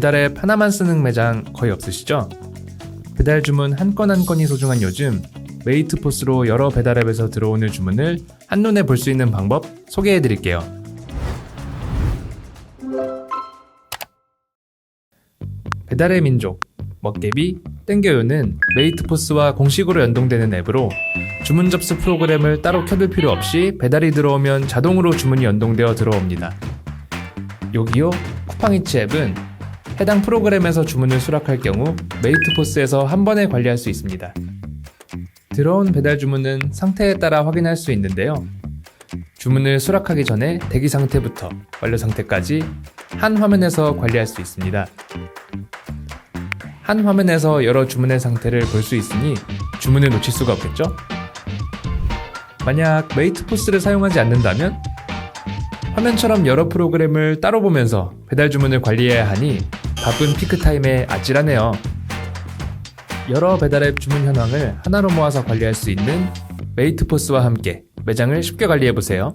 배달앱 하나만 쓰는 매장 거의 없으시죠? 배달 주문 한 건 한 건이 소중한 요즘 메이트포스로 여러 배달앱에서 들어오는 주문을 한눈에 볼 수 있는 방법 소개해 드릴게요. 배달의 민족, 먹개비, 땡겨요는 메이트포스와 공식으로 연동되는 앱으로 주문 접수 프로그램을 따로 켜둘 필요 없이 배달이 들어오면 자동으로 주문이 연동되어 들어옵니다. 요기요 쿠팡이츠 앱은 해당 프로그램에서 주문을 수락할 경우 메이트포스에서 한 번에 관리할 수 있습니다. 들어온 배달 주문은 상태에 따라 확인할 수 있는데요. 주문을 수락하기 전에 대기 상태부터 완료 상태까지 한 화면에서 관리할 수 있습니다. 한 화면에서 여러 주문의 상태를 볼 수 있으니 주문을 놓칠 수가 없겠죠? 만약 메이트포스를 사용하지 않는다면 화면처럼 여러 프로그램을 따로 보면서 배달 주문을 관리해야 하니 바쁜 피크타임에 아찔하네요. 여러 배달앱 주문 현황을 하나로 모아서 관리할 수 있는 메이트포스와 함께 매장을 쉽게 관리해 보세요.